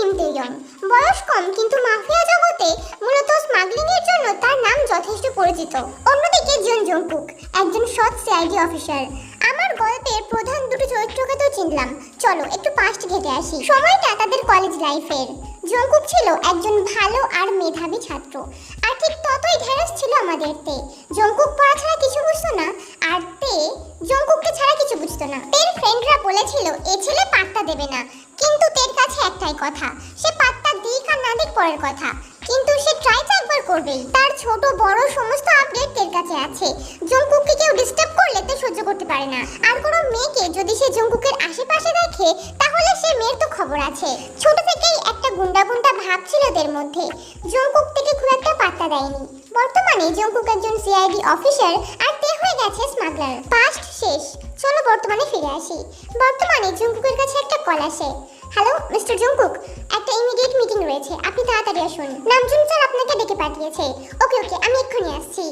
Kim Taeyong বয়স কম, কিন্তু mafia জগতে মূলত স্মাগলিং এর জন্য তার নাম যথেষ্ট পরিচিত। অন্যদিকে জন জংকুক, একজন সৎ সিআইডি অফিসার। আমার গল্পের প্রধান দুটো চরিত্রকে তো চিনলাম। চলো, একটু পাস্ট ঘেটে আসি। সময়টা তাদের কলেজ লাইফের জংকুক ছিল একজন ভালো আর মেধাবী ছাত্র। আর ঠিক ততই ঢেঁড়স ছিল আমাদের তে। জংকুক পড়া ছাড়া কিছু বুঝতো না, আর তে জংকুককে ছাড়া কিছু বুঝতো না। তের ফ্রেন্ডরা বলেছিল, এ ছেলে পাত্তা দেবে না। কিন্তু তের কাছে একটাই কথা, সে পাত্তা দিক আর না দিক পরের কথা। কিন্তু সে ট্রাই তো একবার করবেই। তার ছোট, বড় সমস্ত আপডেট তের কাছে আছে। জংকুককে কেউ ডিস্টার্ব করলে তে সহ্য করতে পারে না। আর কোনো মেয়েকে যদি সে জংকুকের আশেপাশে দেখে, তাহলে সে মেয়ের তো খবর আছে। ছোট থেকেই একটা গুন্ডা গুন্ডা ভাব ছিল এদের মধ্যে। একটা পাত্তা দেয়নি। বর্তমানে জঙ্কুক একজন সিআইডি অফিসার আর তে হয়ে গেছে স্মাগলার পাস্ট শেষ। চলো বর্তমানে ফিরে আসি। বর্তমানে জঙ্কুকের কাছে একটা কল আসে। Hello mister Jungkook? একটা ইমিডিয়েট মিটিং রয়েছে। আপনি তাড়াতাড়ি আসুন। নামজুন স্যার আপনাকে ডেকে পাঠিয়েছে। ওকে ওকে আমি এক্ষুনি আসছি।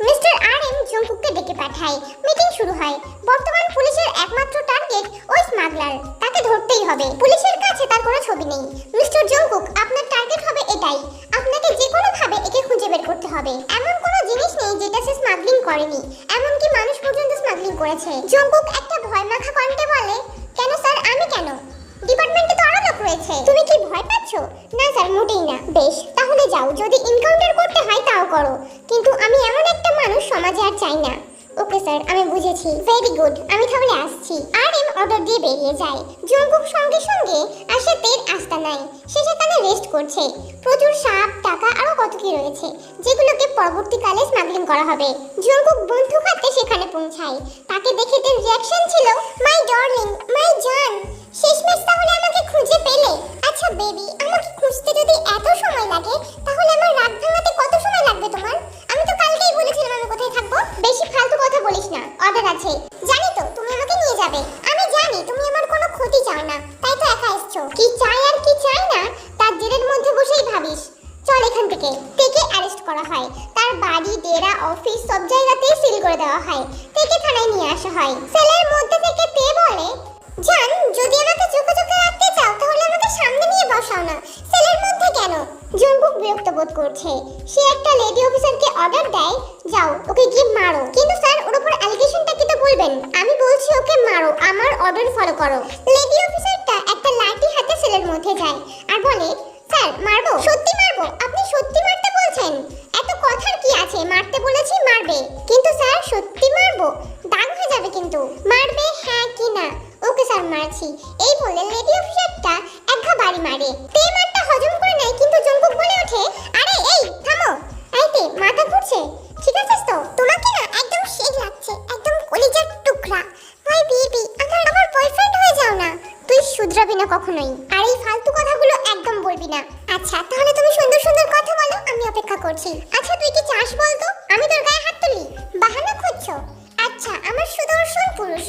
মিস্টার আর এম জংকুককে ডেকে পাঠায়। মিটিং শুরু হয়। বর্তমান পুলিশের একমাত্র টার্গেট ওই স্মাগলার। তাকে ধরতেই হবে। পুলিশের কাছে তার কোনো ছবি নেই। মিস্টার জংকুক আপনার টার্গেট হবে এটাই। আপনাকে যে কোনো ভাবে একে খুঁজে বের করতে হবে। এমন কোনো জিনিস নেই যেটা সে স্মাগলিং করেনি। এমনকি মানুষ পর্যন্ত স্মাগলিং করেছে। জংকুক একটা ভয় মাখা কণ্ঠে বলে, কেন স্যার, আমি কেন? ডিপার্টমেন্টে তো আরও লোক রয়েছে। তুমি কি ভয় পাচ্ছ? না স্যার, মোটেই না। বেশ, তাহলে যাও। যদি এনকাউন্টার করতে হয়, তাও করো। কিন্তু আমি এমন একটা মানুষ সমাজে আর চাই না। ওকে স্যার আমি বুঝেছি। ভেরি গুড আমি তাহলে আসছি। আর এম অর্ডার দিয়ে বেরিয়ে যায়। জঙ্কুক সঙ্গে সঙ্গে আসে তের আস্তানায়। সে সেখানে রেস্ট করছে। প্রচুর সাপ, টাকা, আরও কত কি রয়েছে, যেগুলোকে পরবর্তীকালে স্মাগলিং করা হবে। জঙ্কুক বন্ধু হাতে সেখানে পৌঁছায়। তাকে দেখে তের রিয়াকশন ছিল মাই ডার্লিং মাই জান শেষমেশ তাহলে আমাকে খুঁজে পেলে? আচ্ছা বেবি আমাকে খুঁজতে যদি এত সময় লাগে, তাহলে আমার রাত ভাঙাতে কত সময় লাগবে তোমার? আমি তো কালকেই বলেছিলাম আমি কোথায় থাকব। বেশি ফালতু কথা বলিস না, অর্ডার আছে। জানি তো, তুমি আমাকে নিয়ে যাবে। আমি জানি, তুমি আমার কোনো ক্ষতি চাও না। তাই তো একা এসছো। কি চাই আর কি চাই না, তার জেরের মধ্যে বসেই ভাবিস। চল এখান থেকে। থেকে অ্যারেস্ট করা হয়। তার বাড়ি, ডেরা অফিস সব জায়গাতেই সিল করে দেওয়া হয়। থেকে থানায় নিয়ে আসা হয়। সেলের মধ্যে থেকে তে বলে? জান, যদি আমাকে চোখে চোখে রাখতে চাও, তাহলে আমাকে সামনে নিয়ে বসাও না। বিরক্ত বোধ করছে। সে একটা লেডি অফিসারকে অর্ডার দেয়, যাও, ওকে গিয়ে মারো। কিন্তু স্যার, ওর উপর অ্যালিগেশনটা কি তো বলবেন? আমি বলছি ওকে মারো, আমার অর্ডার ফলো করো। লেডি অফিসারটা একটা লাঠি হাতে সেলের মধ্যে যায় আর বলে, স্যার, মারবো? সত্যি মারবো? আপনি সত্যি মারতে বলছেন? এত কথার কি আছে? মারতে বলেছি মারবে। কিন্তু স্যার, সত্যি মারবো? দাগ হয়ে যাবে কিন্তু। মারবে হ্যাঁ কি না? স্যার মারছি। এই বলে লেডি অফিসারটা একঘা বাড়ি মারে। তে মারটা হজম করে নেয় কিন্তু জঙ্কুক বলে ওঠে, আরে, এই, থামো। এই তে, মাথা ঘুরছে। ঠিক আছিস তো? তোমাকে না একদম শেখ লাগছে, একদম কলিজার টুকরা। ভাই বিবি, আমার আমার বয়ফ্রেন্ড হয়ে যাও না। তুই শুধরাবি না কখনোই। আর এই ফালতু কথাগুলো একদম বলবি না। আচ্ছা তাহলে তুমি সুন্দর সুন্দর কথা বলো, আমি অপেক্ষা করছি। আচ্ছা তুই কি চাস বলতো? আমি তোর গায়ে হাত তুলি? বাহানা খুঁজছো? আচ্ছা আমার সুদর্শন পুরুষ।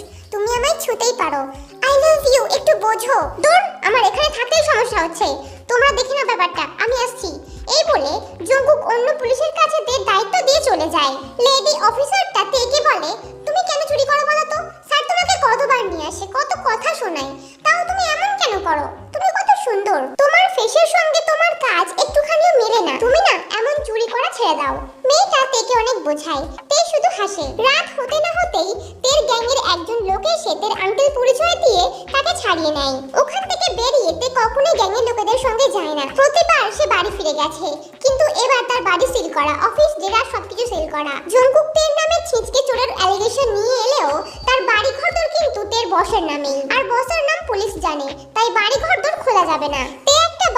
আমায় ছুতেই পারো। আই লাভ ইউ একটু বোঝো। দূর আমার এখানে থাকতেই সমস্যা হচ্ছে। তোমরা দেখে না ব্যাপারটা, আমি আসছি। এই বলে জঙ্কুক অন্য পুলিশের কাছে দে দায়িত্ব দিয়ে চলে যায়। লেডি অফিসারটা তেকে বলে, তুমি কেন চুরি করো বলো তো? স্যার তোমাকে কতবার নিয়ে আসে, কত কথা শোনায়। তাও তুমি এমন কেন করো? তুমি কত সুন্দর। তোমার ফেসের সঙ্গে তোমার কাজ একটুখানিও মেলে না। তুমি না এমন চুরি করা ছেড়ে দাও। মেয়েটা তেকে অনেক বোঝায়। তে শুধু হাসে। রাত হতে না হতেই তের গ্যাংয়ের একজন লোক এসে তের আঙ্কেল পরিচয় দিয়ে তাকে ছাড়িয়ে নেয়। ওখান থেকে বেরিয়ে তে কখনোই গ্যাংয়ের লোকেদের সঙ্গে যায় না। প্রতিবার সে বাড়ি ফিরে গেছে। কিন্তু এবার তার বাড়ি সিল করা, অফিস ডেরা সবকিছু সিল করা। জঙ্কুক তের নামে ছিচকে চোরের অ্যালিগেশন নিয়ে এলেও তার বাড়ি ঘরদোর কিন্তু তের বসের নামেই। আর বসের নাম পুলিশ জানে, তাই বাড়ি ঘরদোর খোলা যাবে না।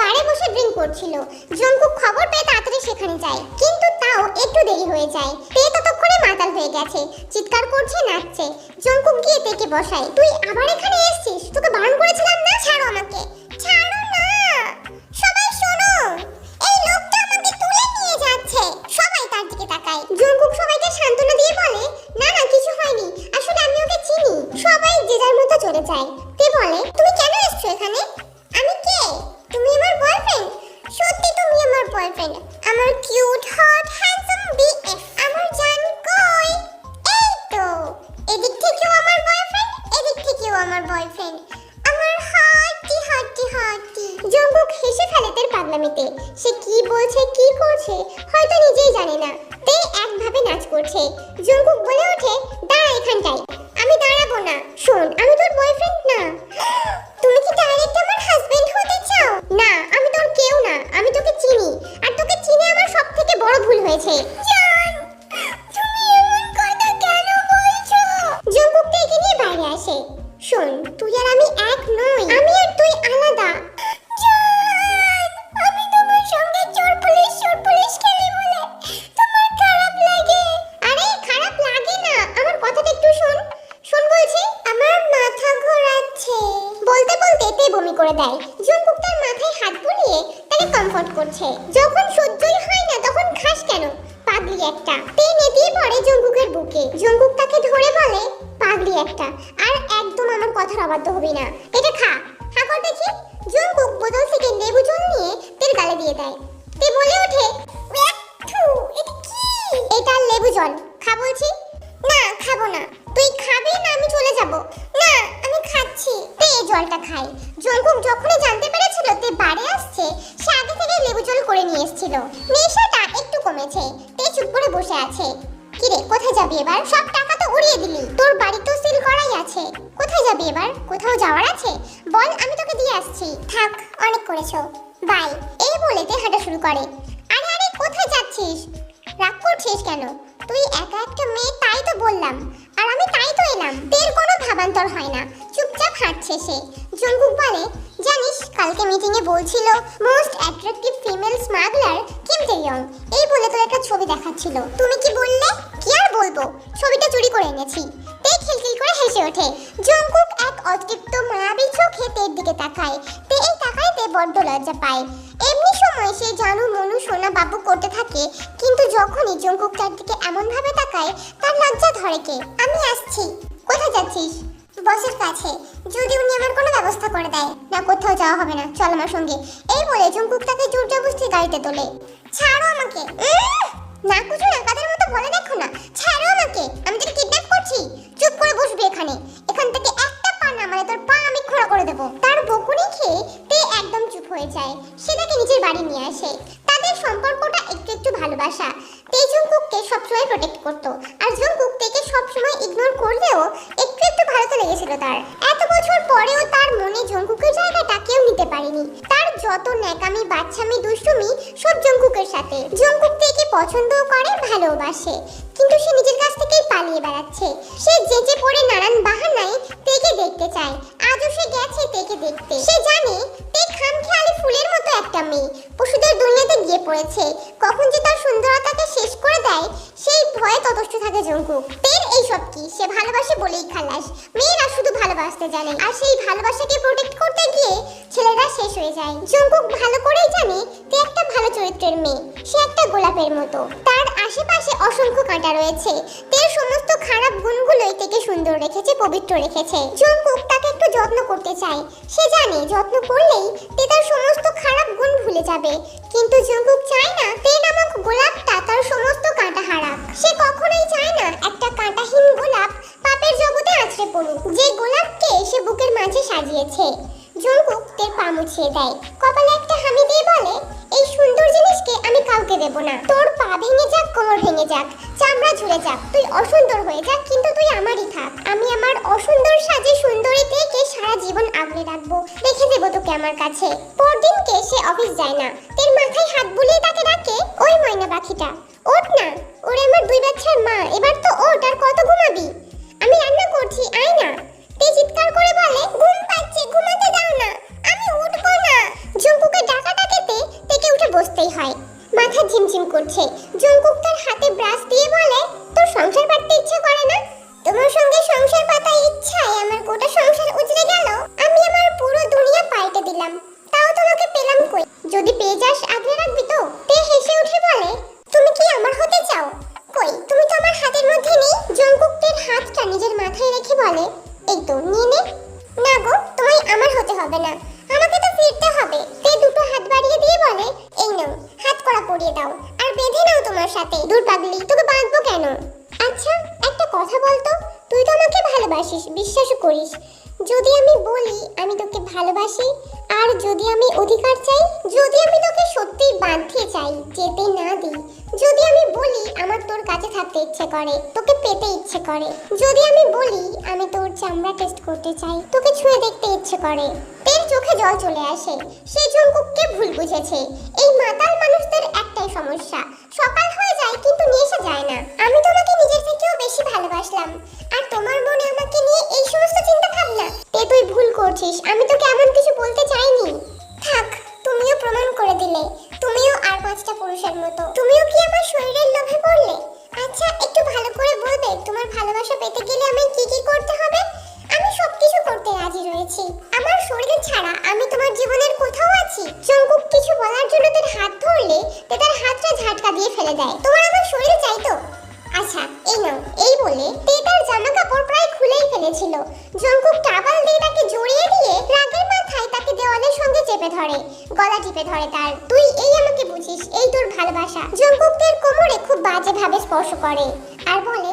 বারে বসে ড্রিঙ্ক করছিল। জঙ্কুক খবর পেয়ে তাড়াতাড়ি সেখানে যায়। কিন্তু তাও একটু দেরি হয়ে যায়। তে ততক্ষণে মাতাল হয়ে গেছে। চিৎকার করছে, নাচছে। জঙ্কুক গিয়ে তেকে বসায়, তুই আবার এখানে এসেছিস? তোকে বারণ করেছিলাম না? ছাড়ো আমাকে। যাচ্ছে। সবাই তার তাকায়। সবাইকে সান্ত্বনা দিয়ে বলে, না না, কিছু হয়নি। আসলে আমি ওকে চিনি। সবাই মতো চলে যায়। তে বলে, তুমি কেন এসছো এখানে? আমি কে? তুমি আমার বয়ফ্রেন্ড সত্যি তুমি আমার বয়ফ্রেন্ড আমার কিউট হট হ্যান্ডসাম বিএফ আমার জান কই? এই তো। এদিক থেকেও আমার বয়ফ্রেন্ড এদিক থেকেও আমার বয়ফ্রেন্ড আমার হার্টি হার্টি হার্টি জঙ্কুক ফেলে তের পাগলামিতে। সে কি বলছে, কি করছে, হয়তো নিজেই জানে না। তে একভাবে নাচ করছে। জঙ্কুক বলে ওঠে, দাঁড়া এখানটায়। আমি দাঁড়াবো না। শোন, আমি তোর বয়ফ্রেন্ড না। তুমি কি ডাইরেক্ট আমার হাজবেন্ড হতে চাও? না, আমি তোর কেউ না। আমি তোকে চিনি। আর তোকে চিনে আমার সব থেকে বড় ভুল হয়েছে। জান, তুমি নিয়ে বাইরে আসে। শোন, তুই আর আমি এক নই। আমি আর তুই আলাদা। কমফর্ট করছে। যখন সহ্যই হয় না তখন খাস কেন? পাগলি একটা। তে নেতিয়ে পড়ে জঙ্কুকের বুকে। জঙ্কুক তাকে ধরে বলে পাগলি একটা। আর একদম আমার কথার অবাধ্য হবি না। এটা খা। খা কর দেখি। জঙ্কুক বোতল থেকে লেবু জল নিয়ে তেল গালে দিয়ে দেয়। তে বলে ওঠে "ওয়াক্থু, এটা লেবু জল। খা বলছি। না খাব না। তুই খাবি না আমি চলে যাব। না আমি খাচ্ছি। তে জলটা খাই। জঙ্কুক যখনই জানতে পেরেছিল তে বাড়ি আসছে, সে আগে থেকে লেবু জল করে নিয়ে এসেছিল। নেশাটা একটু কমেছে। তে চুপ করে বসে আছে। কিরে, কোথায় যাবি এবার? সব টাকা তো উড়িয়ে দিলি। তোর বাড়ি তো সিল করাই আছে। কোথায় যাবি এবার? কোথাও যাওয়ার আছে? বল, আমি তোকে দিয়ে আসছি। থাক, অনেক করেছ। বাই। এই বলে তে হাঁটা শুরু করে। আরে আরে, কোথায় যাচ্ছিস? রাগ করছিস কেন? তুই একা একটা মেয়ে, তাই তো বললাম। আর আমি তাই তো এলাম। তের কোনো ভাবান্তর হয় না। চুপচাপ হাঁটছে সে। জঙ্কুক বলে, জানিস, কালকে মিটিং এ বলছিল most attractive female smuggler Kim Taeyong এই বলে তোর একটা ছবি দেখাচ্ছিল। তুমি কি বললে? কি আর বলব? ছবিটা চুরি করে এনেছি। তে খিলখিল করে হেসে ওঠে। জঙ্কুক এক অতৃপ্ত মায়াবী চোখে তের দিকে তাকায়। তে এই তাকায় তে বড্ড লজ্জা পায়। এমনি সময় সে জানু, মনু, সোনা, বাবু করতে থাকে। কিন্তু যখনই জঙ্কুক তার দিকে এমন ভাবে তাকায়, তার লজ্জা ধরে কে? আমি আসছি। কোথায় যাচ্ছিস? বসের কাছে। যদি উনি আমার কোনো ব্যবস্থা করে দেয়, না কোথাও যাওয়া হবে না। চল আমার সঙ্গে। এই বলে জঙ্কুক তাকে জোর জবরদস্তি গাড়িতে তোলে। ছাড়ো আমাকে। না কুচু না কাদের মতো বলে দেখো না। ছাড়ো আমাকে। আমি তোকে কিডন্যাপ করছি। চুপ করে বসবি এখানে। এখান থেকে একটা পা না মানে তোর পা আমি খোড়া করে দেবো। তার বকুনি খেয়ে তে একদম চুপ হয়ে যায়। সে তাকে নিজের বাড়ি নিয়ে আসে। তাদের সম্পর্কটা একটু একটু ভালোবাসা। তে জঙ্কুককে সবসময় প্রোটেক্ট করতো। আর জঙ্কুক তেকে সবসময় ইগনোর করলেও একটু একটু ভালো তো লেগেছিল তার। এত বছর পরেও তার মনে জঙ্কুকের জায়গাটা কেউ নিতে পারেনি। তার যত ন্যাকামি, বাচ্চামি, দুষ্টুমি সব জঙ্কুকের সাথে। জঙ্কুক তেকে পছন্দও করে, ভালোবাসে। কিন্তু সে নিজের কাছ থেকেই পালিয়ে বেড়াচ্ছে। সে যেচে পড়ে নানান বাহানায় তেকে দেখতে চায়। আজও সে গেছে তেকে দেখতে। সে জানে তে খামখেয়ালি ফুলের মতো একটা মেয়ে। পশুদের দুনিয়াতে গিয়ে পড়েছে। কখন যে তার সুন্দরতাকে শেষ করে দেয়, সেই ভয়ে ততস্থ থাকে জঙ্কুক তের এইসব কি? সে ভালোবাসে বলেই খালাস। মেয়েরা শুধু ভালোবাসতে জানে। আর সেই ভালোবাসাকে প্রোটেক্ট করতে গিয়ে ছেলেরা শেষ হয়ে যায়। জঙ্কুক ভালো করেই জানে তে একটা ভালো চরিত্রের মেয়ে। সে একটা গোলাপের মতো। তার আশেপাশে অসংখ্য কাঁটা রয়েছে। তের সমস্ত খারাপ গুণগুলোই থেকে সুন্দর রেখেছে, পবিত্র রেখেছে। জঙ্কুক তাকে একটু যত্ন করতে চায়। সে জানে যত্ন করলেই তে তার সমস্ত খারাপ গুণ ভুলে যাবে। কিন্তু জঙ্কুক চায় না, তে নামক গোলাপটা তার সমস্ত কাঁটা হারাক। সে কখনোই চায় না একটা কাঁটাহীন গোলাপ পাপের জগতে আছড়ে পড়ুক। যে গোলাপকে সে বুকের মাঝে সাজিয়েছে। পা মুছিয়ে দেয়। কপালে একটা হামি দিয়ে বলে, এই সুন্দর জিনিসকে আমি কাউকে দেব না। তোর পা ভেঙে যাক, কোমর ভেঙে যাক, চামড়া ঝুলে যাক, তুই অসুন্দর হয়ে যাক, কিন্তু তুই আমারই থাক। আমি আমার অসুন্দর সাজে সুন্দরী সারা জীবন আগলে রাখব? রেখে দেবো তোকে আমার কাছে। পরদিনকে সে অফিস যায় না। তের মাথায় হাত বুলিয়ে তাকে ডাকে, ওই ময়না পাখিটা, ওঠ না। ভালোবাসিস বিশ্বাসও করিস। যদি আমি বলি আমি তোকে ভালোবাসি, আর যদি আমি অধিকার চাই, যদি আমি তোকে সত্যিই বাঁধিয়ে চাই, যেতে না দিই, যদি আমি বলি আমার তোর কাছে থাকতে ইচ্ছে করে, তোকে পেতে ইচ্ছে করে, যদি আমি বলি আমি তোর চামড়া টেস্ট করতে চাই, তোকে ছুঁয়ে দেখতে ইচ্ছে করে চোখে জল চলে আসে। সে জঙ্কুককে ভুল বুঝেছে। এই মাতাল মানুষদের একটাই সমস্যা। সকাল হয়ে যায় কিন্তু নেশা যায় না। আমি তোমাকে নিজের থেকেও বেশি ভালোবাসলাম। আর তোমার মনে আমাকে নিয়ে এই সমস্ত চিন্তা ভাবনা তে, তুই ভুল করছিস। আমি তোকে এমন কিছু বলতে চাইনি। থাক, তুমিও প্রমাণ করে দিলে। তুমিও আর পাঁচটা পুরুষের মতো। তুমিও কি আমার শরীরের লোভে পড়লে? আচ্ছা একটু ভালো করে বলবে, তোমার ভালোবাসা পেতে গেলে আমায় কি কি করতে হবে? আমি সবকিছু করতে রাজি রয়েছি। আমার শরীর ছাড়া আমি তোমার জীবনের কোথাও আছি? জঙ্কুক, কিছু বলার জন্য তার হাত ধরলে তে তার হাতটা ঝাটকা দিয়ে ফেলে দেয়। তোমার আমার শরীর চাই তো? আচ্ছা এই নাও, এই বলে তে তার জামা কাপড় প্রায় খুলেই ফেলেছিল। জঙ্কুক টাওয়াল দিয়ে তাকে জড়িয়ে দিয়ে রাগের মাথায় তাকে দেওয়ালের সঙ্গে চেপে ধরে, গলা টিপে ধরে তার। তুই এই আমাকে বুঝিস, এই তোর ভালোবাসা। জঙ্কুক তের কোমরে খুব বাজে ভাবে স্পর্শ করে। আর বলে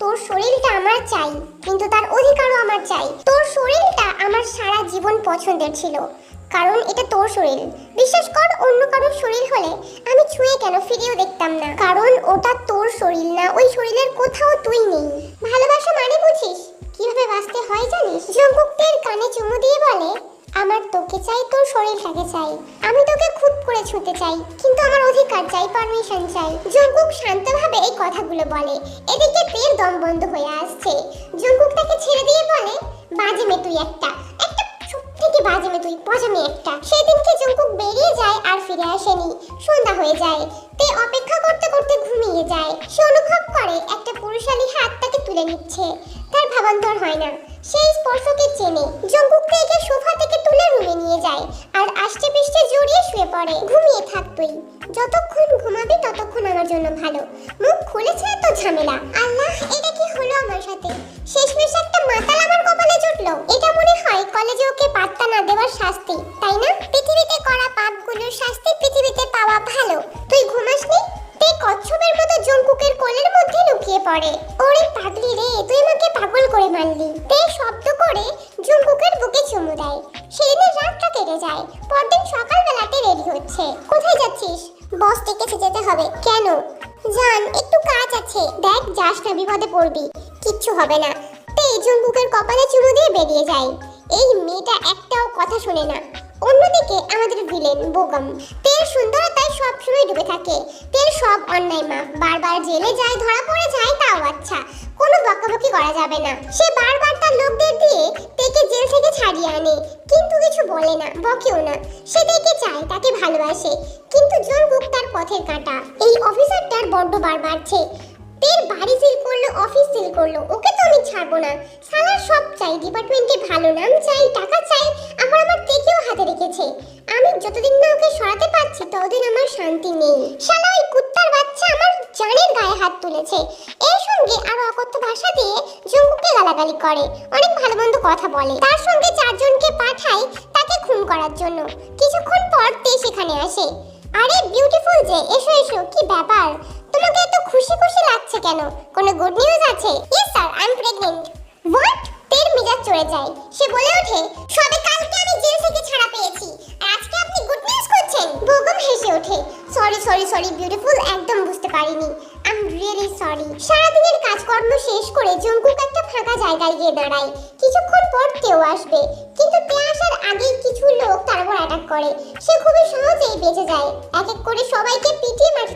তোর শরীরটা আমার চাই, কিন্তু তার অধিকারও আমার চাই। তোর শরীরটা আমার সারা জীবন পছন্দের ছিল, কারণ এটা তোর শরীর। বিশ্বাস কর, অন্য কারোর শরীর হলে আমি ছুঁয়ে কেন ফিরেও দেখতাম না। কারণ ওটা তোর শরীর না, ওই শরীরের কোথাও তুই নেই। ভালোবাসা মানে বুঝিস? কীভাবে বাঁচতে হয় জানিস? জঙ্কুকদের কানে চুমু দিয়ে বলে আমার তোকে চাই, তোর শরীরটাকে চাই। আমি তোকে খুব করে ছুঁতে চাই, কিন্তু আমার অধিকার চাই পারমিশন চাই। জঙ্কুক শান্তভাবে এই কথাগুলো বলে। এদিকে তের দম বন্ধ হয়ে আসছে। জঙ্কুক তাকে ছেড়ে দিয়ে বলে, বাজে মে তুই একটা থেকে বাজে মে তুই একটা। সেদিনকে জঙ্কুক বেরিয়ে যায় আর ফিরে আসেনি। সন্ধ্যা হয়ে যায়। তে অপেক্ষা করতে করতে ঘুমিয়ে যায়। সে অনুভব করে, একটা পুরুষালী হাত তাকে তুলে নিচ্ছে। তার ভাবান্তর হয় না। সেই স্পর্শকে চেনে জঙ্কুক তেকে সোফা থেকে তুলে রুমে নিয়ে যায় আর আষ্টে পৃষ্ঠে জড়িয়ে শুয়ে পড়ে। ঘুমিয়ে থাক তুই। যতক্ষণ ঘুমাবি ততক্ষণ আমার জন্য ভালো। মুখ খুলেছে তো ঝামেলা। আল্লাহ, এটা কি হলো আমার সাথে? শেষমেশ একটা মাতাল আমার কপালে জুটলো। এটা মনে হয় কলেজে ওকে পাত্তা না দেওয়ার শাস্তি, তাই না? পৃথিবীতে করা পাপগুলোর শাস্তি পৃথিবীতে পাওয়া ভালো। তুই ঘুমাসনি? তে কচ্ছপের মতো জঙ্কুকের কোলের মধ্যে লুকিয়ে পড়ে। ওরে পাগলি রে, তুই আমাকে পাগল করে মারলি। তে শব্দ করে জঙ্কুকের বুকে চুমু দেয়। সেদিনের রাতটা কেটে যায়। পরদিন সকালবেলাতে রেডি হচ্ছে। কোথায় যাচ্ছিস? বস ডেকেছে যেতে হবে। কেন? জান, একটু কাজ আছে। দেখ, যাস না, বিপদে পড়বি। কিচ্ছু হবে না। তে জঙ্কুকের কপালে চুমু দিয়ে বেরিয়ে যায়। এই মেয়েটা একটাও কথা শোনে না। অন্যদিকে আমাদের ভিলেন বোগম। তের সুন্দরতায় সবসময় ডুবে থাকে। তের সব অন্যায় মাপ বারবার জেলে যায়, ধরা পড়ে যায়, তাও আচ্ছা। কোনো বকাবকি করা যাবে না। সে বারবার তার লোকদের দিয়ে তেকে জেল থেকে ছাড়িয়ে আনে। কিন্তু কিছু বলে না, বকেও না। সে তেকে চায়, তাকে ভালোবাসে। কিন্তু জঙ্গুক তার পথের কাঁটা। এই অফিসারটার বড্ড বার বাড়ছে। তের বাড়ি সিল করল, অফিস সিল করল। ওকে তো আমি ছাড়বো না। সালার সব চাই, ডিপার্টমেন্টে ভালো নাম চাই, টাকা চাই, আবার আমার তেকেও হাতে ততদিন আমার শান্তি নেই। শালা, ওই কুত্তার বাচ্চা আমার জানের গায়ে হাত তুলেছে। এর সঙ্গে আরও অকথ্য ভাষা দিয়ে জঙ্কুকে গালাগালি করে। অনেক ভালো মন্দ কথা বলে। তার সঙ্গে চারজনকে পাঠায় তাকে খুন করার জন্য। কিছুক্ষণ পর তে সেখানে আসে। আরে বিউটিফুল যে, এসো এসো, কি ব্যাপার? তোমাকে এত খুশি খুশি লাগছে কেন? কোনো গুড নিউজ আছে? Yes sir I am pregnant what তের মেজাজ চড়ে যায়। সে বলে ওঠে, সবে কালকে আমি জেল থেকে ছাড়া পেয়েছি। আজকে আপনি গুড নিউজ করছেন বেগম হেসে ওঠে। সরি সরি সরি বিউটিফুল একদম বুঝতে পারিনি। আই এম রিয়েলি সরি সারাদিনের কাজকর্ম শেষ করে জঙ্কুক একটা ফাঁকা জায়গায় গিয়ে দাঁড়ায়। কিছুক্ষণ পর তেও আসবে। কিন্তু তে আসার আগেই কিছু লোক তার উপর অ্যাটাক করে। সে খুবই সহজেই বেঁচে যায়। এক এক করে সবাইকে পিটিয়ে মাটিতে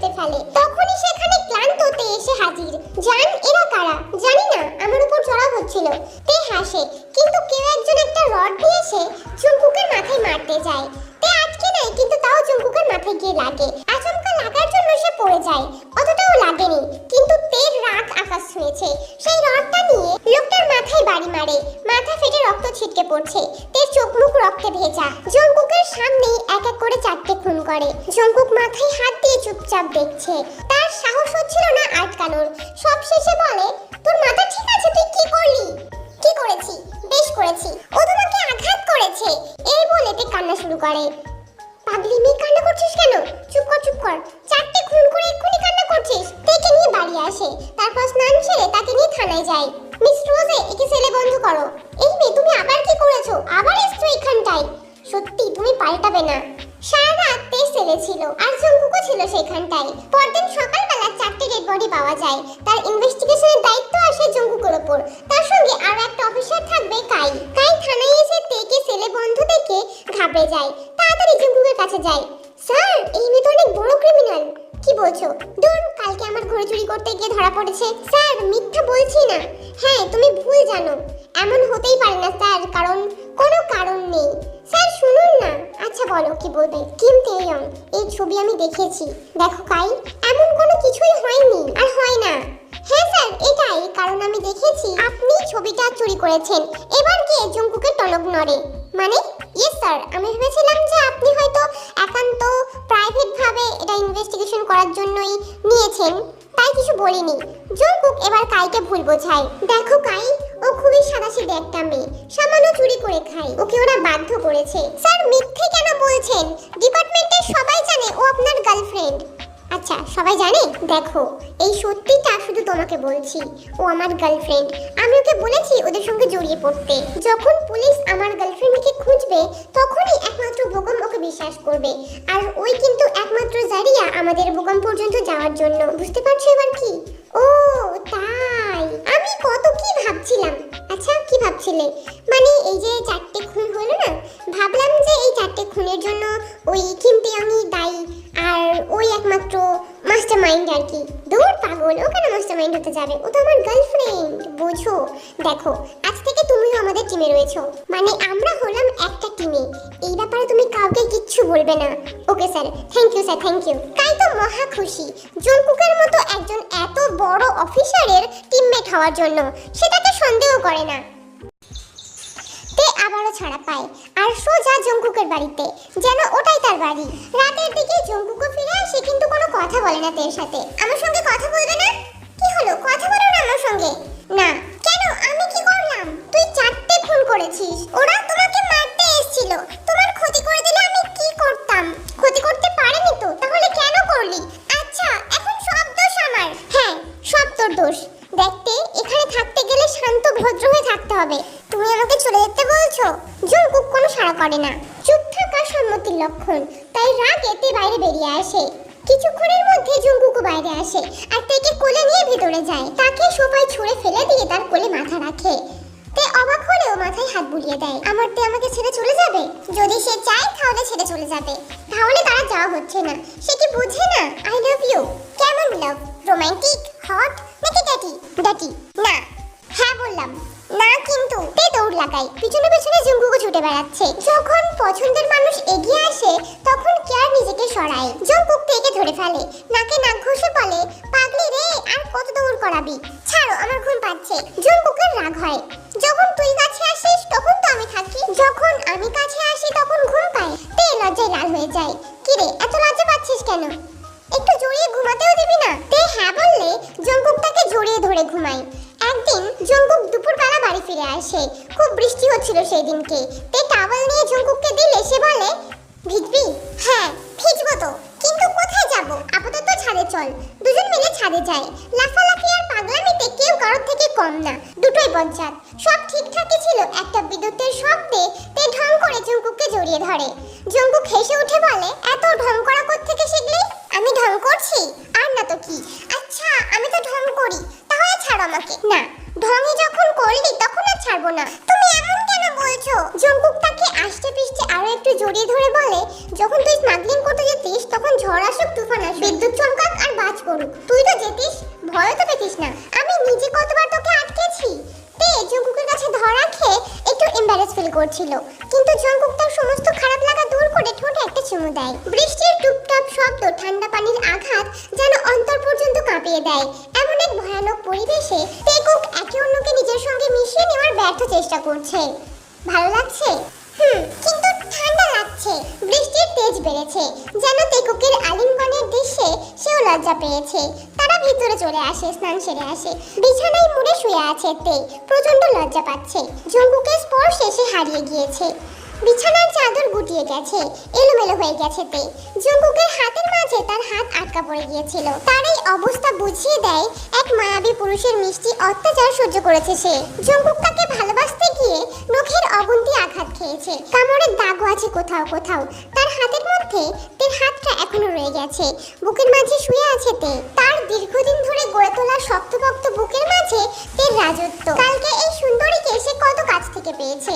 চুপচাপ তার সাহস হচ্ছিল না আটকানোর। সব শেষে বলে, তোর মাথা ঠিক আছে, তুই কি করলি? কি করেছি? বেশ করেছি। ও তোমাকে আঘাত করেছে। এই বলে তে কান্না শুরু করে। পাগলি মেয়ে, কান্না করছিস কেন? চুপ কর চুপ কর। চারটে খুন করে এক্ষুনি কান্না করছিস। তেকে নিয়ে বাড়ি আসে। তারপর স্নান সেরে তাকে নিয়ে থানায় যায়। মিস রোজে, একে ছেলে বন্ধ করো। এই মেয়ে, তুমি আবার কি করেছ? আবার এসছো এখানটায় সত্যি, তুমি পাল্টাবে না। সারা রাত তেইশ ছেলে ছিল আর জঙ্কুকও ছিল সেখানটায়। পরদিন সকালবেলা চারটে ডেড বডি পাওয়া যায়। তার ইনভেস্টিগেশনের দায়িত্ব আসে জঙ্কুকের ওপর। তার সঙ্গে আরও একটা অফিসার থাকবে কাই। কাই থানায় এসে তেকে ছেলে বন্ধ দেখে ঘাবড়ে যায়। তাড়াতাড়ি জঙ্কুকের কাছে যায়। স্যার, এই মেয়ে তো অনেক বড় ক্রিমিনাল কি বলছো? দূর কালকে আমার ঘরে চুরি করতে গিয়ে ধরা পড়েছে। স্যার, মিথ্যা বলছি না। হ্যাঁ তুমি ভুল জানো। এমন হতেই পারে না, স্যার, কারণ কোনো কারণ নেই। স্যার, শুনুন না। আচ্ছা বলো কি বলবে? কিম তেয়ং, এই ছবি আমি দেখেছি। দেখো, কাই, এমন কোনো কিছুই হয়নি, আর হয় না। হ্যাঁ স্যার, এটাই, কারণ আমি দেখেছি আপনি ছবিটা চুরি করেছেন। এবার গিয়ে জঙ্কুকে টনক নড়ে? মানে ইয়েস স্যার আমি ভেবেছিলাম যে আপনি হয়তো একান্ত প্রাইভেট ভাবে এটা ইনভেস্টিগেশন করার জন্যই নিয়েছেন। তাই কিছু বলিনি। জঙ্কুক এবার কাইকে ভুল বোঝায়। দেখো কাই, ও খুবই সাদাসিধে একটা মেয়ে। সামান্য চুরি করে খায়। ওকে ওরা বাধ্য করেছে। স্যার, মিথ্যে কেন বলছেন? ডিপার্টমেন্টের সবাই জানে ও আপনার গার্লফ্রেন্ড। আচ্ছা সবাই জানে? দেখো, এই সত্যিটা শুধু তোমাকে বলছি। ও আমার গার্লফ্রেন্ড আমি ওকে বলেছি ওদের সঙ্গে জড়িয়ে পড়তে। যখন পুলিশ আমার গার্লফ্রেন্ডকে খুঁজবে, তখনই একমাত্র বোগম ওকে বিশ্বাস করবে। আর ওই কিন্তু একমাত্র জারিয়া আমাদের বোগম পর্যন্ত যাওয়ার জন্য। বুঝতে পারছ এবার কি? ও, তাই। আমি কত কি ভাবছিলাম। আচ্ছা কি ভাবছিলে? মানে এই যে চারটে খুন হলো না? ভাবলাম যে এই চারটে খুনের জন্য ওই আমি দায়ী। আর মাস্টার মাইন্ড আর কি। দূর পাগল, ও কেন মাস্টার মাইন্ড হতে যাবে? ও তো আমার গার্লফ্রেন্ড বোঝো। দেখো, আজ থেকে তুমিও আমাদের টিমে রয়েছো। মানে আমরা হলাম একটা টিমে এই ব্যাপারে তুমি কাউকে কিচ্ছু বলবে না। Okay sir thank you sir thank you তাই তো মহা খুশি। জনকুকের মতো একজন এত বড় অফিসারের টিমমেট হওয়ার জন্য। সেটা তো সন্দেহ করে না। আবারও ছাড়া পায়। আর সোজা জঙ্কুকের বাড়িতে, যেন ওটাই তার বাড়ি। রাতের দিকে জঙ্কুকও ফিরে আসে, কিন্তু কোনো কথা বলে না তের সাথে। আমার সঙ্গে কথা বলবে না? কি হলো? কথা বলো না আমার সঙ্গে। না, কেন? আমি কি করলাম? তুই চারটে খুন করেছিস। ওরা তোমাকে মারতে এসেছিল। তোমার ক্ষতি করে দিলে আমি কি করতাম? ক্ষতি করতে পারিনি তো? তাহলে কেন করলি? আচ্ছা এখন সব দোষ আমার। হ্যাঁ সব তোর দোষ। দেখতে, এখানে থাকতে শান্ত ভদ্র হয়ে থাকতে হবে। তুমি আমাকে চলে যেতে বলছো? জঙ্কুক কোনো সাড়া করে না। চুপ থাকা সম্মতির লক্ষণ। তাই রাগ এতে বাইরে বেরিয়ে আসে। কিছুক্ষণের মধ্যে জঙ্কুকও বাইরে আসে আর তেকে কোলে নিয়ে ভেতরে যায়। তাকে সোফায় ছুঁড়ে ফেলে দিয়ে তার কোলে মাথা রাখে। তে অবাক হলেও মাথায় হাত বুলিয়ে দেয়। আমার তে আমাকে ছেড়ে চলে যাবে? যদি সে চায়, তাহলে ছেড়ে চলে যাবে। তাহলে তারা যাওয়া হচ্ছে না। সে কি বুঝে না? আই লাভ ইউ কেমন লাভ রোমান্টিক হট নাকি ড্যাটি ড্যাটি না। হ্যাঁ বললাম। না, কিন্তু তে দৌড় লাগাই। পিছনে পিছনে জঙ্গুকো ছুটে বেড়াচ্ছে। যখন পছন্দের মানুষ এগিয়ে আসে, তখন কেয়ার নিজেকে সরায়? জঙ্কুক তেকে ধরে ফেলে। নাকে নাক ঘষে বলে, পাগলি রে, আর কত দৌড় করাবি? ছাড়ো, আমার ঘুম পাচ্ছে। জুঙ্গুকের রাগ হয়। যখন তুই কাছে আসিস, তখন তো আমি থাকি। ঝড় আসুক, তুফান আসুক। বিদ্যুৎ চমকাক আর বাজ পড়ুক। তুই তো যেতিস ভয় তো পেতিস না। আমি নিজে কতবার তোকে আটকেছি? তে, জঙ্কুকের কাছে ধরা খেয়ে একটু এম্বারেস ফিল করছিল। কিন্তু জঙ্কুক তার সমস্ত খারাপ লাগা দূর করে ঠোঁটে একটা চুমু দেয়। বৃষ্টির টুপটাপ শব্দ, ঠান্ডা পানির আঘাত যেন অন্তর পর্যন্ত কাঁপিয়ে দেয়। এমন এক ভয়ানক পরিবেশে তেকুক একে অন্যকে নিজের সঙ্গে মিশিয়ে নেওয়ার ব্যর্থ চেষ্টা করছে। ভালো লাগছে? কিন্তু ঠান্ডা লাগছে। বৃষ্টির তেজ বেড়েছে। যেন তেকুকের আলিঙ্গনের দৃশ্যে সেও লজ্জা পেয়েছে। তারা ভিতরে চলে আসে, স্নান সেরে আসে। বিছানায় মুড়ে শুয়ে আছে তে প্রচণ্ড লজ্জা পাচ্ছে। জঙ্কুকের স্পর্শে সে হারিয়ে গিয়েছে। বিছানার চাদর গুটিয়ে গেছে, এলোমেলো হয়ে গেছে তে। জঙ্কুকের হাতের মাঝে তার হাত আটকা পড়ে গিয়েছিল। তার এই অবস্থা বুঝিয়ে দেয়, এক মায়াবী পুরুষের মিষ্টি অত্যাচার সহ্য করেছে সে। জঙ্কুক তাকে গিয়ে নখের অগুন্তি আঘাত খেয়েছে। কামড়ের দাগও আছে কোথাও কোথাও। তার হাতের মধ্যে তের হাতটা এখনও রয়ে গেছে। বুকের মাঝে শুয়ে আছে তে তার দীর্ঘদিন ধরে গড়ে তোলা শক্তপোক্ত বুকের মাঝে তের রাজত্ব। কালকে এই সুন্দরীকে সে কত কাছ থেকে পেয়েছে?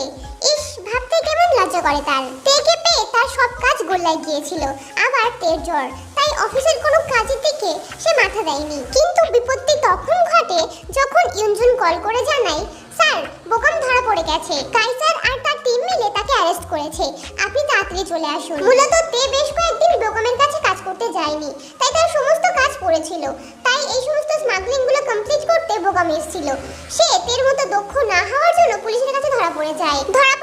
ইস, ভাবতে কেমন লজ্জা করে তার। তেকে পেয়ে তার সব কাজ গোল্লায় গিয়েছিল। আবার তের জ্বর। তাই অফিসের কোনো কাজের দিকে সে মাথা দেয়নি। কিন্তু বিপত্তি তখন ঘটে যখন ইউনজুন কল করে জানায় স্যার, বোকাম ধরা পড়ে গেছে। কাইসার আর তার টিম মিলে তাকে অ্যারেস্ট করেছে। আপনি তাড়াতাড়ি চলে আসুন। মূলত তে বেশ কয়েকদিন বোকামের কাছে কাজ করতে যায়নি। তাই তার সমস্ত কাজ পড়েছিল। তাই এই সমস্ত স্মাগলিংগুলো কমপ্লিট করতে বোকাম এসেছিল। সে তের মতো দক্ষ না হওয়ার জন্য পুলিশের কাছে ধরা পড়ে যায়। ধরা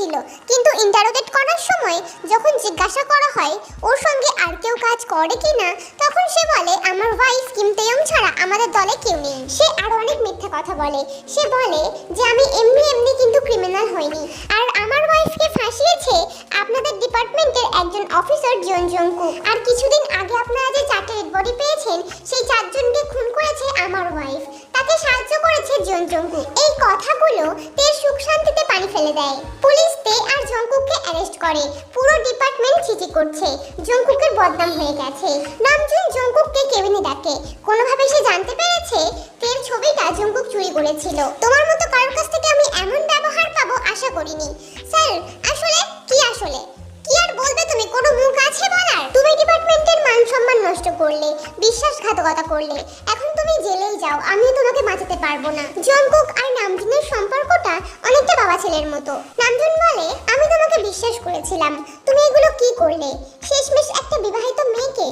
ছিল। কিন্তু ইন্টারোগেট করার সময় যখন জিজ্ঞাসা করা হয়, ওর সঙ্গে আর কেউ কাজ করে কিনা তখন সে বলে, আমার ওয়াইফ কিম তেয়ং ছাড়া আমাদের দলে কেউ নেই। সে আরও অনেক মিথ্যা কথা বলে। সে বলে যে, আমি এমনি এমনি কিন্তু ক্রিমিনাল হইনি। আর আমার ওয়াইফকে ফাঁসিয়েছে আপনাদের ডিপার্টমেন্টের একজন অফিসার জন জঙ্কু আর কিছুদিন আগে আপনারা যে চারটে বডি পেয়েছেন, সেই চারজনকে খুন করেছে আমার ওয়াইফ তাকে সাহায্য করেছে জন জঙ্কু এই কথাগুলো তের সুখ শান্তিতে পানি ফেলে দেয়। পুলিশ তে আর জঙ্কুককে অ্যারেস্ট করে। পুরো ডিপার্টমেন্ট চিঠি করছে। জঙ্কুকের বদনাম হয়ে গেছে। নামজুন জঙ্কুককে কেবিনে ডাকে। কোনোভাবে সে জানতে পেরেছে, তের ছবিটা জঙ্কুক চুরি করেছিল। তোমার মতো কারোর কাছ থেকে আমি এমন ব্যবহার পাবো আশা করিনি। স্যার, আসলে? কি আসলে? কি আর বলবে তুমি? কোনো মুখ আছে বলার? তুমি ডিপার্টমেন্টের মান সম্মান নষ্ট করলে, বিশ্বাসঘাতকতা করলে। যাও, আমি তোমাকে বাঁচাতে পারব না। জনকুক আর নামজুনের সম্পর্কটা অনেকটা বাবা ছেলের মতো। নামজুন বলে, আমি তোমাকে বিশ্বাস করেছিলাম। তুমি এগুলো কি করলে? শেষমেশ একটা বিবাহিত মেয়েকে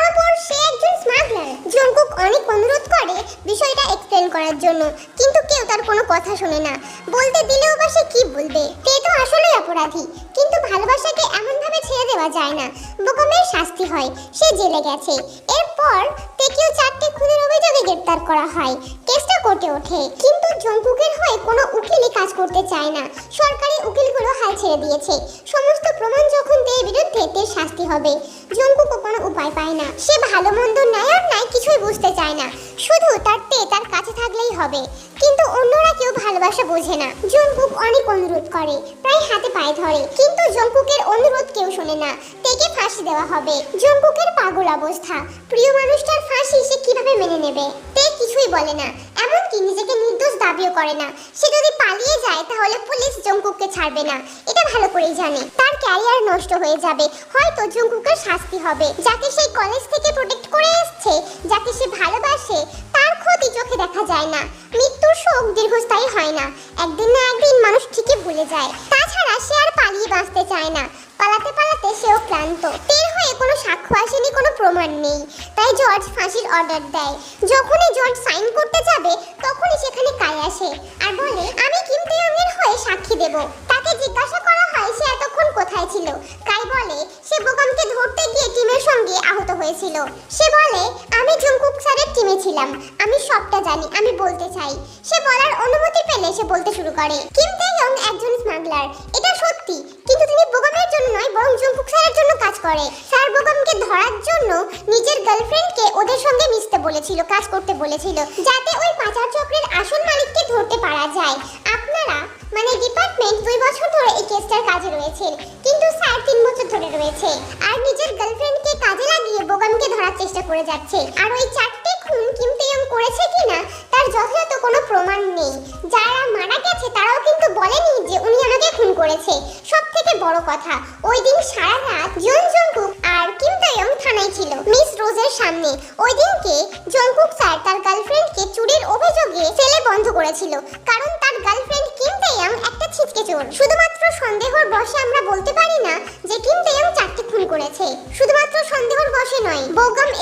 তার উপর সে একজন স্মাগলার জঙ্কুক অনেক অনুরোধ করে বিষয়টা এক্সপ্লেন করার জন্য। কিন্তু কেউ তার কোনো কথা শোনে না। বলতে দিলেও বা সে বলবে? তে আসলেই অপরাধী। কিন্তু ভালোবাসাকে এমনভাবে ছেড়ে দেওয়া যায় না। বোকামের শাস্তি হয়। সে জেলে গেছে। এরপর তেকেও চারটে খুনের অভিযোগে গ্রেপ্তার করা হয়। কেসটা কোর্টে ওঠে। কিন্তু জঙ্কুকের হয়ে কোনো উকিলই কাজ করতে চায় না। সরকারি উকিলগুলো হাল ছেড়ে দিয়েছে। সমস্ত প্রমাণ যখন তের বিরুদ্ধে শাস্তি হবে। জঙ্কুকও কোনো উপায় পায় না। সে ভালো মন্দ ন্যায় আর নাই কিছুই বুঝতে চায় না। শুধু তার তে তার থাকলেই হবে। কিন্তু অন্যরা কেউ ভালোবাসা বোঝে না। জঙ্কুক অনেক অনুরোধ করে, প্রায় হাতে পায়ে ধরে। কিন্তু জঙ্কুকের অনুরোধ কেউ শোনে না। তেকে ফাঁসি দেওয়া হবে। জঙ্কুকের পাগল অবস্থা। প্রিয় মানুষটার ফাঁসি সে কীভাবে মেনে নেবে? তে কিছুই বলে না। এমনকি নিজেকে নির্দোষ দাবিও করে না। সে যদি পালিয়ে যায়, তাহলে পুলিশ জঙ্কুককে ছাড়বে না। এটা ভালো করেই জানে। তার ক্যারিয়ার নষ্ট হয়ে যাবে। হয়তো জঙ্কুকের শাস্তি হবে। যাকে সেই কলেজ থেকে প্রোটেক্ট করে এসছে, যাকে সে ভালোবাসে তার ক্ষতি চোখে দেখা যায় না। মৃত্যুর শোক দীর্ঘস্থায়ী হয় না। একদিন না একদিন মানুষ ঠিকই ভুলে যায়। তাছাড়া সে আর পালিয়ে বাঁচতে চায় না। পালাতে পালাতে সেও ক্লান্ত। তের হয়ে কোনো সাক্ষ্য আসেনি, কোনো প্রমাণ নেই। তাই জর্জ ফাঁসির অর্ডার দেয়। যখনই জর্জ সাইন করতে যাবে, তখনই সেখানে কাই আসে। আর বলে, আমি তেয়ংয়ের হয়ে সাক্ষী দেব। তাকে জিজ্ঞাসা করা হয়, সে এতক্ষণ কোথায় ছিল? কাই বলে বোকামকে ধরতে গিয়ে টিমের সঙ্গে আহত হয়েছিল। সে বলে, আমি জঙ্কুক স্যারের টিমে ছিলাম। আমি সবটা জানি, আমি বলতে চাই। সে বলার অনুমতি পেলে সে বলতে শুরু করে, কিম তেয়ং একজন স্মাগলার, এটা সত্যি। কিন্তু তিনি বোকামের জন্য নয়, বরং জঙ্কুক স্যারের জন্য কাজ করে। স্যার বোকামকে ধরার জন্য নিজের গার্লফ্রেন্ডকে ওদের সঙ্গে মিশতে বলেছিল, কাজ করতে বলেছিল, যাতে ওই পাচার চক্রের আসল মালিককে ধরতে পারা যায়। আপনারা মানে ডিপার্টমেন্ট, দুই বছর ধরে এই কেসটার কাজে রয়েছেন। কিন্তু স্যার তিন বছর ধরে রয়েছে। আর নিজের গার্লফ্রেন্ডকে কাজে লাগিয়ে বোগামকে ধরার চেষ্টা করে যাচ্ছে। আর ওই চারটে খুন কিম তেয়ং করেছে কিনা, তার যথাযথ কোনো প্রমাণ নেই। যারা মারা গেছে, তারাও কিন্তু বলেনি যে উনি আমাকে খুন করেছে। সব থেকে বড় কথা, ওই দিন সারা রাত জন জঙ্কুক আর কিম তায়ং থানায় ছিল, মিস রোজের সামনে। ওই দিনকে জঙ্কুক স্যার তার গার্লফ্রেন্ডকে চুরির অভিযোগে সেলে বন্ধ করেছিল, কারণ তার গার্লফ্রেন্ড কিম তাইয়াং একটা ছিচকে চোর। শুধুমাত্র সন্দেহর বশে আমরা বলতে পারি না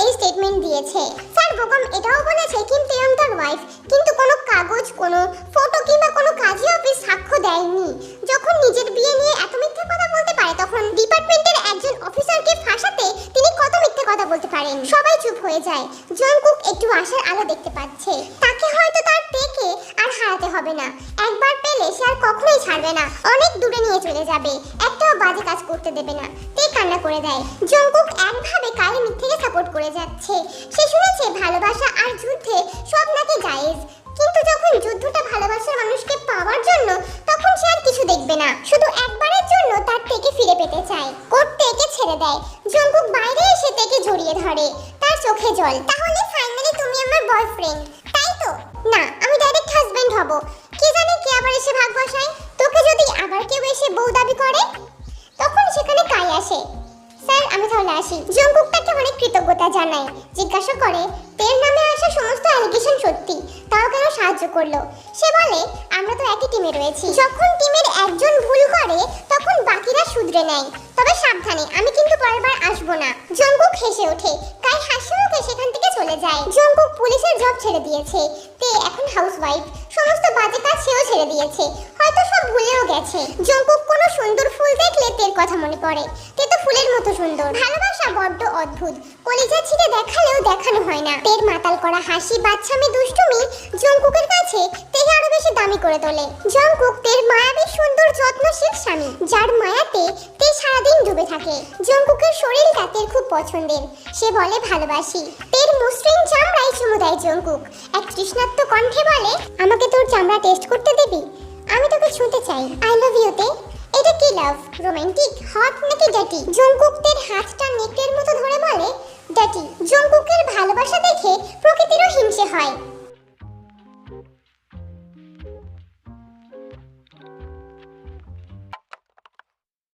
এই স্টেটমেন্ট দিয়েছে। স্যার বোগাম এটাও বলেছে ভালোবাসা আর যুদ্ধে সব নাকি জায়েজ। কিন্তু যখন যুদ্ধটা ভালোবাসার মানুষকে পাওয়ার জন্য, তখন সে আর কিছু দেখবে না। শুধু একবারের জন্য তার থেকে ফিরে পেতে চায়। কোট তেকে ছেড়ে দেয়। জঙ্কুক বাইরে এসে তেকে জড়িয়ে ধরে। তার চোখে জল। তাহলে ফাইনালি তুমি আমার বয়ফ্রেন্ড তাই তো? না, আমি ডাইরেক্ট হাজবেন্ড হব। কে জানে কে আবার এসে ভাগ বসায়? তোকে যদি আবার কেউ এসে বউ দাবি করে? তখন সেখানে কাই আসে? স্যার, আমি তাহলে আসি। জঙ্কুক তাকে অনেক কৃতজ্ঞতা জানায় জিজ্ঞাসা করে তের নামে আসা সমস্ত অ্যালিগেশন সত্যি? তাও কেন সাহায্য করল? সে বলে, আমরা তো একই টিমে রয়েছি। যখন টিমের একজন ভুল করে, তখন বাকিরা শুধরে নেয়। তবে সাবধানে, আমি কিন্তু পরের বার আসব না। জঙ্কুক হেসে ওঠে। কাই হাসি মুখে সেখান থেকে চলে যায়। জঙ্কুক পুলিশের জব ছেড়ে দিয়েছে। তে এখন হাউসওয়াইফ সমস্ত বাজে কাজ সেও ছেড়ে দিয়েছে। হয়তো সব ভুলেও গেছে। জঙ্কুক কোনো সুন্দর ফুল দেখলে তের কথা মনে পড়ে। ফুলের মতো সুন্দর। ভালোবাসা বড্ড অদ্ভুত। কলিজা ছিঁড়ে দেখালেও দেখানো হয় না। তের মাতাল করা হাসি, বাচ্চামি, দুষ্টুমি জঙ্কুকের কাছে তেকে আরও বেশি দামি করে তোলে। জঙ্কুক তের মায়াবী, সুন্দর, যত্নশীল স্বামী। যার মায়াতে তে সারাদিন ডুবে থাকে। জঙ্কুকের শরীরটা তের খুব পছন্দের। সে বলে, ভালোবাসি। তের মসৃণ চামড়ায় চুমু দেয় জঙ্কুক এক তৃষ্ণাত্ম কণ্ঠে বলে, আমাকে তোর চামড়া টেস্ট করতে দিবি? আমি তোকে ছুঁতে চাই। আই লাভ ইউ তে। এটা কি লাভ রোমান্টিক হট নাকি ডাটি জঙ্কুকদের হাতটা নেকড়ের মতো ধরে বলে ডাটি জঙ্কুকের ভালোবাসা দেখে প্রকৃতিরও হিংসে হয়।